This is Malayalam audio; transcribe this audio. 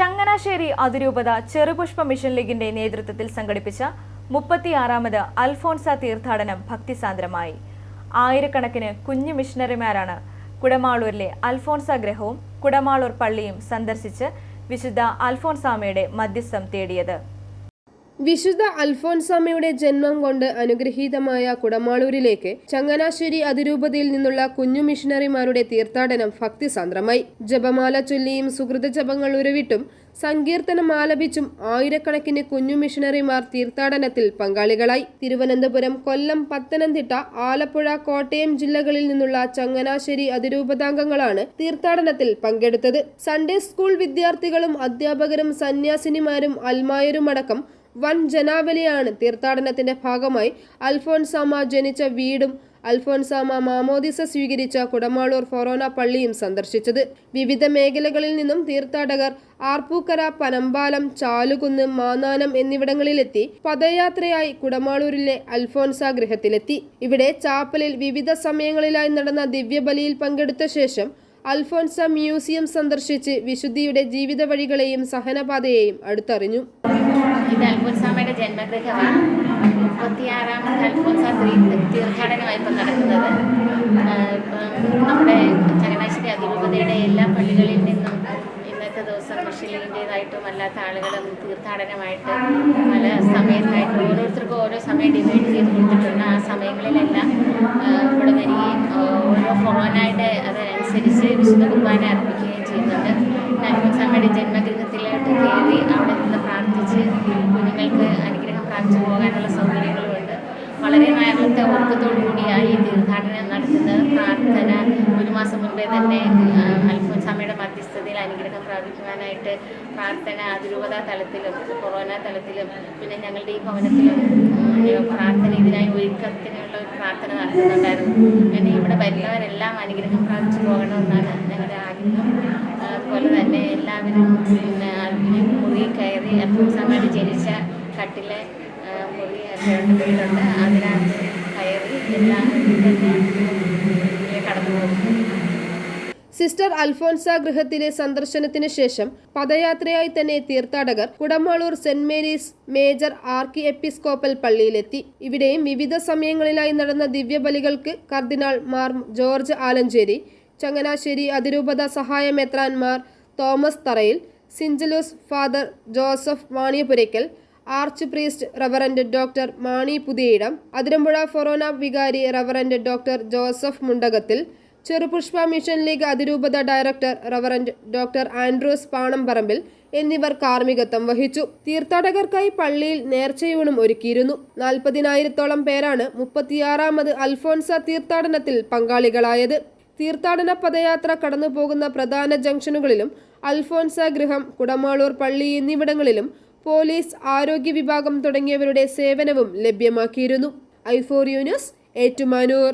ചങ്ങനാശ്ശേരി അതിരൂപത ചെറുപുഷ്പ മിഷൻ ലീഗിന്റെ നേതൃത്വത്തിൽ സംഘടിപ്പിച്ച മുപ്പത്തിയാറാമത് അൽഫോൺസ തീർത്ഥാടനം ഭക്തിസാന്ദ്രമായി. ആയിരക്കണക്കിന് കുഞ്ഞു മിഷണറിമാരാണ് കുടമാളൂരിലെ അൽഫോൺസ ഗ്രഹവും കുടമാളൂർ പള്ളിയും സന്ദർശിച്ച് വിശുദ്ധ അൽഫോൺസാമയുടെ മധ്യസ്ഥം തേടിയത്. വിശുദ്ധ അൽഫോൻസാമയുടെ ജന്മം കൊണ്ട് അനുഗ്രഹീതമായ കുടമാളൂരിലേക്ക് ചങ്ങനാശ്ശേരി അതിരൂപതയിൽ നിന്നുള്ള കുഞ്ഞു മിഷണറിമാരുടെ തീർത്ഥാടനം ഭക്തിസാന്ദ്രമായി. ജപമാല ചൊല്ലിയും സുഹൃത ജപങ്ങൾ ഉരുവിട്ടും സങ്കീർത്തനം ആലപിച്ചും ആയിരക്കണക്കിന് കുഞ്ഞു മിഷണറിമാർ തീർത്ഥാടനത്തിൽ പങ്കാളികളായി. തിരുവനന്തപുരം കൊല്ലം പത്തനംതിട്ട ആലപ്പുഴ കോട്ടയം ജില്ലകളിൽ നിന്നുള്ള ചങ്ങനാശ്ശേരി അതിരൂപതാംഗങ്ങളാണ് തീർത്ഥാടനത്തിൽ പങ്കെടുത്തത്. സൺഡേ സ്കൂൾ വിദ്യാർത്ഥികളും അധ്യാപകരും സന്യാസിനിമാരും അൽമായരുമടക്കം വൻ ജനാവലിയാണ് തീർത്ഥാടനത്തിന്റെ ഭാഗമായി അൽഫോൻസാമ ജനിച്ച വീടും അൽഫോൻസാമ മാമോദിസ സ്വീകരിച്ച കുടമാളൂർ ഫൊറോന പള്ളിയും സന്ദർശിച്ചത്. വിവിധ മേഖലകളിൽ നിന്നും തീർത്ഥാടകർ ആർപ്പൂക്കര പനമ്പാലം ചാലുകുന്ന് മാന്നാനം എന്നിവിടങ്ങളിലെത്തി പദയാത്രയായി കുടമാളൂരിലെ അൽഫോൻസ ഗൃഹത്തിലെത്തി. ഇവിടെ ചാപ്പലിൽ വിവിധ സമയങ്ങളിലായി നടന്ന ദിവ്യബലിയിൽ പങ്കെടുത്ത ശേഷം അൽഫോൻസ മ്യൂസിയം സന്ദർശിച്ച് വിശുദ്ധിയുടെ ജീവിത വഴികളെയും സഹനപാതയെയും അടുത്തറിഞ്ഞു. ഇത് അൽഫോൻസാമയുടെ ജന്മഗൃഹമാണ്. മുപ്പത്തിയാറാമത് അൽഫോൻസ തീർത്ഥാടനമായി ഇപ്പം നടക്കുന്നത്. നമ്മുടെ ചങ്ങനാശ്ശേരി അതിരൂപതയുടെ എല്ലാ പള്ളികളിൽ നിന്നും ഇന്നത്തെ ദിവസം മുസ്ലിമിന്റേതായിട്ടും അല്ലാത്ത ആളുകളും തീർത്ഥാടനമായിട്ട് പല സമയത്തായിട്ട് ഓരോരുത്തർക്കും ഓരോ സമയം ഡിവൈഡ് ചെയ്ത് കൊടുത്തിട്ടുണ്ട്. ആ സമയങ്ങളിലെല്ലാം ഇവിടെ വരികയും ഓരോ ഫോണായിട്ട് അതനുസരിച്ച് വിശുദ്ധ കുർബാന അർപ്പിക്കുകയും ചെയ്യുന്നുണ്ട്. അൽഫോൻസാമയുടെ ജന്മഗൃഹത്തിലോട്ട് കയറി അവിടെ നിന്ന് പ്രാർത്ഥിച്ച് കുഞ്ഞുങ്ങൾക്ക് പ്രാപിച്ചു പോകാനുള്ള സൗകര്യങ്ങളുമുണ്ട്. വളരെ ഒരുക്കത്തോടു കൂടിയാണ് ഈ തീർത്ഥാടനം നടത്തുന്നത്. പ്രാർത്ഥന ഒരു മാസം മുൻപേ തന്നെ അൽഫോൻസാമയുടെ മധ്യസ്ഥതയിൽ അനുഗ്രഹം പ്രാപിക്കുവാനായിട്ട് പ്രാർത്ഥന അതിരൂപത തലത്തിലും കൊറോണ തലത്തിലും പിന്നെ ഞങ്ങളുടെ ഈ ഭവനത്തിലും പ്രാർത്ഥന ഇതിനായി ഒരുക്കത്തിനുള്ള ഒരു പ്രാർത്ഥന നടത്തുന്നുണ്ടായിരുന്നു. പിന്നെ ഇവിടെ വരുന്നവരെല്ലാം അനുഗ്രഹം പ്രാപിച്ചു പോകണമെന്നാണ് ഞങ്ങളുടെ ആഗ്രഹം. അതുപോലെ തന്നെ എല്ലാവരും പിന്നെ മുറി കയറി അൽഫോൻസാമയുടെ ജനിച്ച കട്ടിലെ മുറി രണ്ട് കയറി എല്ലാം കടന്നു സിസ്റ്റർ അൽഫോൻസ ഗൃഹത്തിലെ സന്ദർശനത്തിന് ശേഷം പദയാത്രയായി തന്നെ തീർത്ഥാടകർ Kudamaloor saint Mary's major archiepiscopal പള്ളിയിലെത്തി. ഇവിടെയും വിവിധ സമയങ്ങളിലായി നടന്ന ദിവ്യബലികൾക്ക് കർദിനാൾ മാർ ജോർജ് ആലഞ്ചേരി ചങ്ങനാശ്ശേരി അതിരൂപത സഹായ സഹായമെത്രാൻമാർ Thomas Tharayil syncellus father Joseph Vaniyapurackal arch priest reverend doctor Mani Puthiyidam Athirampuzha ഫൊറോന വികാരി reverend doctor Joseph Mundakathil Cherupushpa mission league അതിരൂപത director reverend doctor Andrews Panamparambil എന്നിവർ കാർമ്മികത്വം വഹിച്ചു. തീർത്ഥാടകർക്കായി പള്ളിയിൽ നേർച്ചയൂണും ഒരുക്കിയിരുന്നു. നാൽപ്പതിനായിരത്തോളം പേരാണ് മുപ്പത്തിയാറാമത് അൽഫോൻസ തീർത്ഥാടനത്തിൽ പങ്കാളികളായത്. തീർത്ഥാടന പദയാത്ര കടന്നുപോകുന്ന പ്രധാന ജംഗ്ഷനുകളിലും അൽഫോൻസ ഗൃഹം കുടമാളൂർ പള്ളി എന്നിവിടങ്ങളിലും പോലീസ് ആരോഗ്യ വിഭാഗം തുടങ്ങിയവരുടെ സേവനവും ലഭ്യമാക്കിയിരുന്നു. ഐഫോറിയോ ന്യൂസ് ഏറ്റുമാനൂർ.